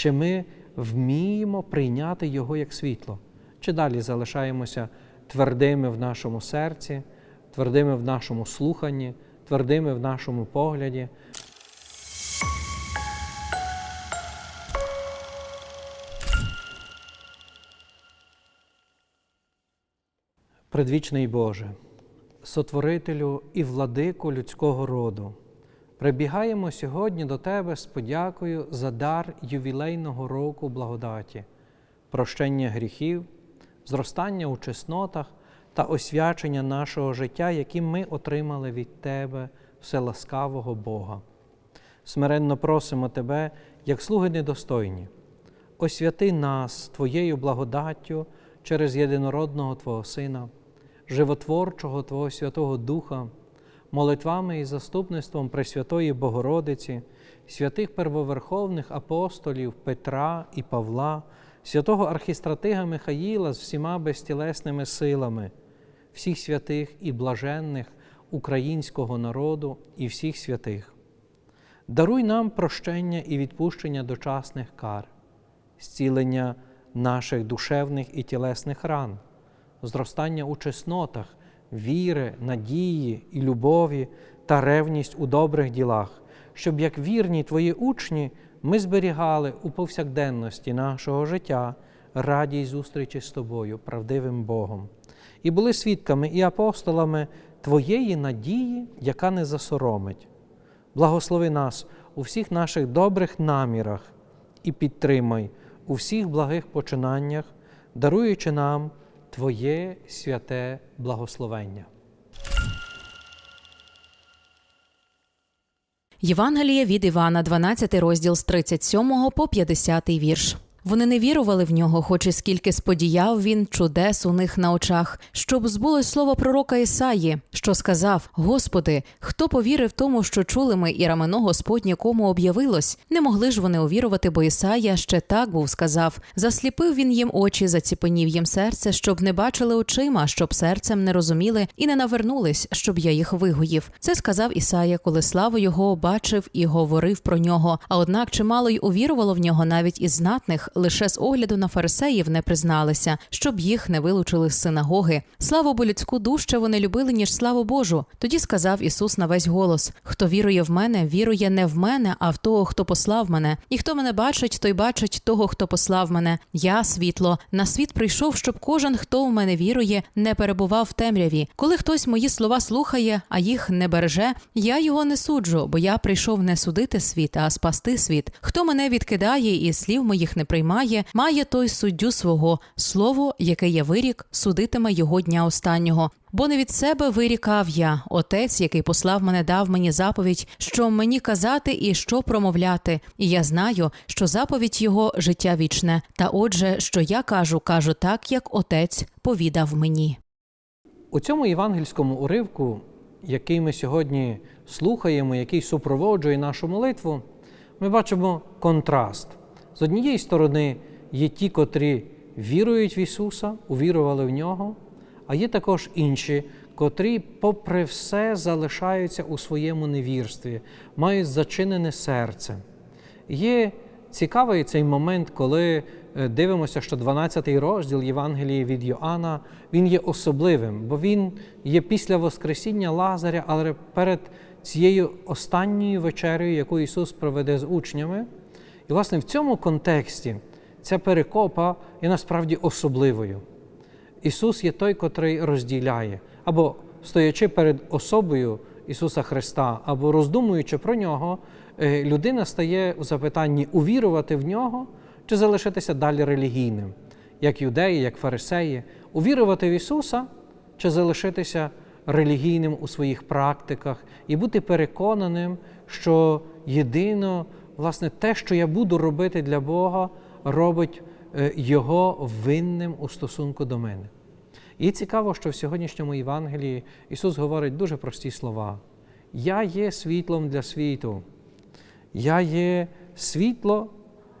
чи ми вміємо прийняти Його як світло, чи далі залишаємося твердими в нашому серці, твердими в нашому слуханні, твердими в нашому погляді. Предвічний Боже, сотворителю і владику людського роду, прибігаємо сьогодні до Тебе з подякою за дар ювілейного року благодаті, прощення гріхів, зростання у чеснотах та освячення нашого життя, які ми отримали від Тебе, вселаскавого Бога. Смиренно просимо Тебе, як слуги недостойні, освяти нас Твоєю благодаттю через єдинородного Твого Сина, животворчого Твого Святого Духа, молитвами і заступництвом Пресвятої Богородиці, святих первоверховних апостолів Петра і Павла, святого архістратига Михаїла з всіма безтілесними силами, всіх святих і блаженних українського народу і всіх святих. Даруй нам прощення і відпущення дочасних кар, зцілення наших душевних і тілесних ран, зростання у чеснотах, віри, надії і любові та ревність у добрих ділах, щоб як вірні Твої учні ми зберігали у повсякденності нашого життя радість зустрічі з Тобою, правдивим Богом, і були свідками і апостолами Твоєї надії, яка не засоромить. Благослови нас у всіх наших добрих намірах і підтримай у всіх благих починаннях, даруючи нам Твоє святе благословення. Євангеліє від Івана, 12 розділ з 37 по 50 вірш. Вони не вірували в нього, хоч і скільки сподіяв він чудес у них на очах, щоб збулось слово пророка Ісаї, що сказав: Господи, хто повірив тому, що чули ми, і рамено Господнє кому об'явилось? Не могли ж вони увірувати, бо Ісая ще так був сказав: засліпив він їм очі, заціпенів їм серце, щоб не бачили очима, щоб серцем не розуміли і не навернулись, щоб я їх вигоїв. Це сказав Ісая, коли славу його бачив і говорив про нього. А однак чимало й увірувало в нього навіть із знатних лише з огляду на фарисеїв не призналися, щоб їх не вилучили з синагоги. Славу бо людську дужче вони любили, ніж славу Божу. Тоді сказав Ісус на весь голос: Хто вірує в мене, вірує не в мене, а в того, хто послав мене. І хто мене бачить, той бачить того, хто послав мене. Я світло. На світ прийшов, щоб кожен, хто в мене вірує, не перебував в темряві. Коли хтось мої слова слухає, а їх не береже, я його не суджу, бо я прийшов не судити світ, а спасти світ. Хто мене відкидає і слів моїх не приймає, має той суддю свого слово, яке я вирік, судитиме його дня останнього. Бо не від себе вирікав я, отець, який послав мене, дав мені заповідь, що мені казати і що промовляти. І я знаю, що заповідь його життя вічне. Та отже, що я кажу, кажу так, як отець повідав мені. У цьому євангельському уривку, який ми сьогодні слухаємо, який супроводжує нашу молитву, ми бачимо контраст. З однієї сторони є ті, котрі вірують в Ісуса, увірували в Нього, а є також інші, котрі, попри все, залишаються у своєму невірстві, мають зачинене серце. Є цікавий цей момент, коли е, дивимося, що 12-й розділ Євангелії від Йоанна, він є особливим, бо він є після Воскресіння Лазаря, але перед цією останньою вечерею, яку Ісус проведе з учнями. І, власне, в цьому контексті ця перекопа є насправді особливою. Ісус є той, котрий розділяє, або стоячи перед особою Ісуса Христа, або роздумуючи про Нього, е, людина стає у запитанні увірувати в Нього чи залишитися далі релігійним, як юдеї, як фарисеї, увірувати в Ісуса чи залишитися релігійним у своїх практиках і бути переконаним, що єдино власне, те, що я буду робити для Бога, робить е, Його винним у стосунку до мене. І цікаво, що в сьогоднішньому Євангелії Ісус говорить дуже прості слова. Я є світлом для світу. Я є світло,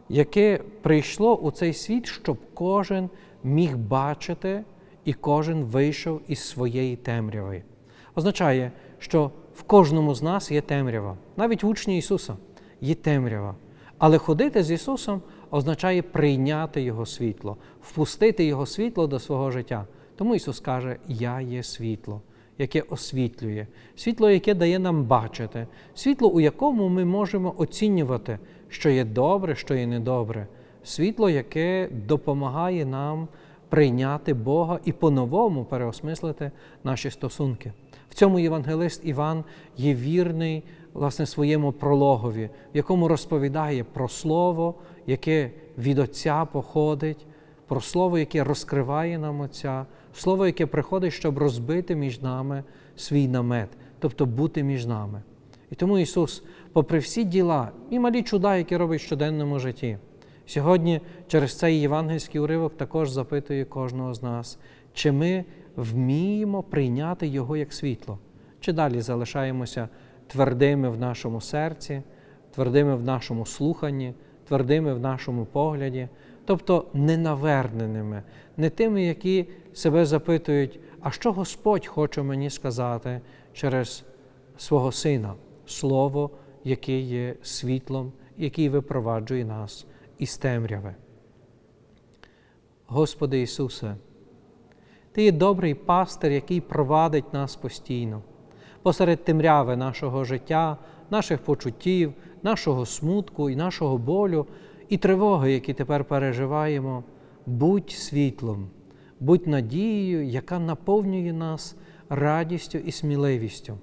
яке прийшло у цей світ, щоб кожен міг бачити і кожен вийшов із своєї темряви. Означає, що в кожному з нас є темрява, навіть в учні Ісуса є темрява. Але ходити з Ісусом означає прийняти Його світло, впустити Його світло до свого життя. Тому Ісус каже: Я є світло, яке освітлює, світло, яке дає нам бачити, світло, у якому ми можемо оцінювати, що є добре, що є недобре, світло, яке допомагає нам прийняти Бога і по-новому переосмислити наші стосунки. В цьому євангелист Іван є вірний власне своєму прологові, в якому розповідає про слово, яке від Отця походить, про слово, яке розкриває нам Отця, слово, яке приходить, щоб розбити між нами свій намет, тобто бути між нами. І тому Ісус, попри всі діла і малі чуда, які робить в щоденному житті, сьогодні через цей євангельський уривок також запитує кожного з нас, чи ми вміємо прийняти Його як світло, чи далі залишаємося твердими в нашому серці, твердими в нашому слуханні, твердими в нашому погляді, тобто ненаверненими, не тими, які себе запитують, а що Господь хоче мені сказати через свого Сина, Слово, яке є світлом, який випроваджує нас із темряви. Господи Ісусе, Ти є добрий пастир, який провадить нас постійно, посеред темряви нашого життя, наших почуттів, нашого смутку і нашого болю і тривоги, які тепер переживаємо. Будь світлом, будь надією, яка наповнює нас радістю і сміливістю.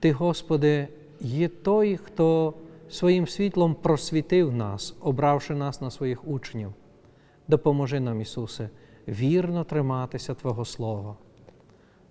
Ти, Господи, є той, хто своїм світлом просвітив нас, обравши нас на своїх учнів. Допоможи нам, Ісусе, вірно триматися Твого Слова.